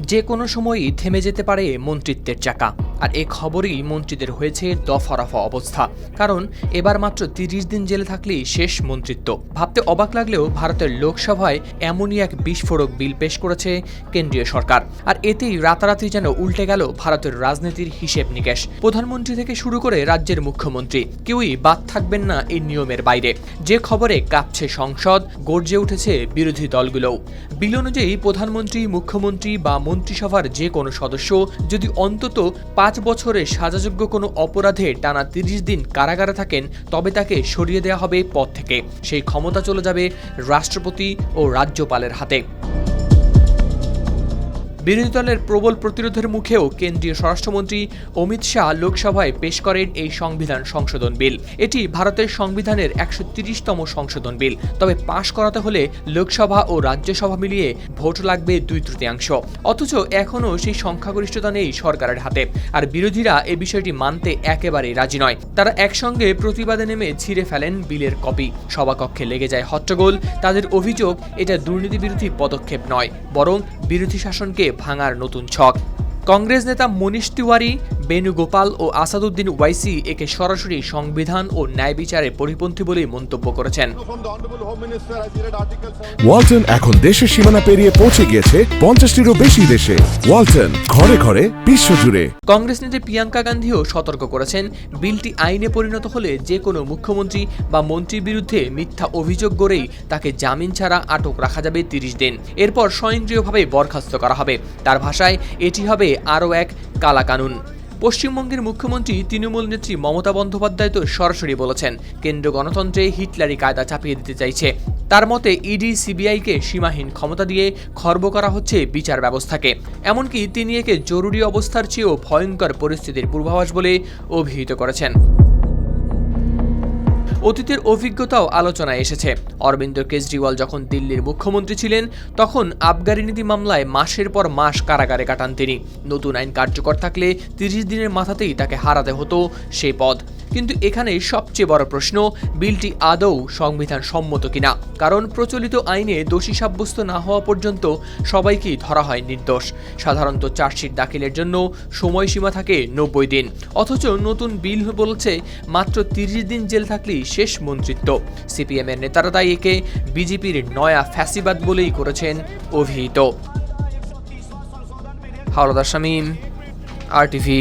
যে কোনো সময়ই থেমে যেতে পারে মন্ত্রিত্বের চাকা। আর এ খবরই মন্ত্রীদের হয়েছে দফারফা অবস্থা। কারণ এবার মাত্র তিরিশ দিন জেলে থাকলেই শেষ মন্ত্রিত্ব। ভাবতে অবাক লাগলেও ভারতের লোকসভায় এমনই এক বিস্ফোরক বিল পেশ করেছে কেন্দ্রীয় সরকার। আর এতেই রাতারাতি যেন উল্টে গেল ভারতের রাজনীতির হিসেব নিকেশ। প্রধানমন্ত্রী থেকে শুরু করে রাজ্যের মুখ্যমন্ত্রী, কেউই বাদ থাকবেন না এই নিয়মের বাইরে। যে খবরে কাঁপছে সংসদ, গর্জে উঠেছে বিরোধী দলগুলোও। বিল অনুযায়ী প্রধানমন্ত্রী, মুখ্যমন্ত্রী বা মন্ত্রিসভার যে কোনো সদস্য যদি অন্তত পাঁচ বছরের সাজাযোগ্য কোনো অপরাধে টানা তিরিশ দিন কারাগারে থাকেন, তবে তাকে সরিয়ে দেওয়া হবে পদ থেকে। সেই ক্ষমতা চলে যাবে রাষ্ট্রপতি ও রাজ্যপালের হাতে। বিরোধী দলের প্রবল প্রতিরোধের মুখেও কেন্দ্রীয় স্বরাষ্ট্রমন্ত্রী অমিত শাহ লোকসভায় পেশ করেন এই সংবিধান সংশোধন বিল। এটি ভারতের সংবিধানের একশো তিরিশতম সংশোধন বিল। তবে পাশ করাতে হলে লোকসভা ও রাজ্যসভা মিলিয়ে ভোট লাগবে দুই তৃতীয়াংশ। অথচ এখনও সেই সংখ্যাগরিষ্ঠতা নেই সরকারের হাতে। আর বিরোধীরা এ বিষয়টি মানতে একেবারেই রাজি নয়। তারা একসঙ্গে প্রতিবাদে নেমে ছিঁড়ে ফেলেন বিলের কপি। সভাকক্ষে লেগে যায় হট্টগোল। তাদের অভিযোগ, এটা দুর্নীতি বিরোধী পদক্ষেপ নয়। বরং বিরোধী শাসনকে ভাঙার নতুন ছক। কংগ্রেস নেতা মনীষ তিওয়ারি বেণুগোপাল ও আসাদুদ্দিন ওয়াইসি একে সরাসরি সংবিধান ও ন্যায় বিচারের পরিপন্থী বলেই মন্তব্য করেছেন। From the Honorable Home Minister, I read Article 7. Walton এখন দেশের সীমানা পেরিয়ে পৌঁছে গিয়েছে পঞ্চাশটিরও বেশি দেশে। ওয়ালটন ঘরে ঘরে বিশ্বজুড়ে। কংগ্রেস নেত্রী প্রিয়াঙ্কা গান্ধীও সতর্ক করেছেন বিলটি আইনে পরিণত হলে যে কোনো মুখ্যমন্ত্রী বা মন্ত্রীর বিরুদ্ধে মিথ্যা অভিযোগ গড়েই তাকে জামিন ছাড়া আটক রাখা যাবে তিরিশ দিন। এরপর স্বয়ংক্রিয়ভাবে বরখাস্ত করা হবে। তার ভাষায় এটি হবে আরও এক কালাকানুন। পশ্চিমবঙ্গের মুখ্যমন্ত্রী তৃণমূল নেত্রী মমতা বন্দ্যোপাধ্যায় তো সরাসরি বলেছেন, কেন্দ্র গণতন্ত্রে হিটলারি কায়দা চাপিয়ে দিতে চাইছে। তার মতে, ইডি সিবিআইকে সীমাহীন ক্ষমতা দিয়ে খর্ব করা হচ্ছে বিচার ব্যবস্থাকে। এমনকি তিনি একে জরুরি অবস্থার চেয়েও ভয়ঙ্কর পরিস্থিতির পূর্বাভাস বলে অভিহিত করেছেন। অতীতের অভিজ্ঞতাও আলোচনায় এসেছে। অরবিন্দ কেজরিওয়াল যখন দিল্লির মুখ্যমন্ত্রী ছিলেন, তখন আবগারি নীতি মামলায় মাসের পর মাস কারাগারে কাটান তিনি। নতুন আইন কার্যকর থাকলে তিরিশ দিনের মাথাতেই তাকে হারাতে হতো সে পদ। কিন্তু এখানে সবচেয়ে বড় প্রশ্ন, বিলটি আদৌ সংবিধান সম্মত কিনা? কারণ প্রচলিত আইনে দোষী সাব্যস্ত না হওয়া পর্যন্ত সবাইকেই ধরা হয় নির্দোষ। সাধারণত চার্জশিট দাখিলের জন্য সময়সীমা থাকে নব্বই দিন। অথচ নতুন বিল বলছে মাত্র তিরিশ দিন জেল থাকলেই শেষ মন্ত্রিত্ব। সিপিএমের নেতারা তাই একে বিজেপির নয়া ফ্যাসিবাদ বলেই করেছেন অভিহিত। হাওলাদার শামীম, আর টিভি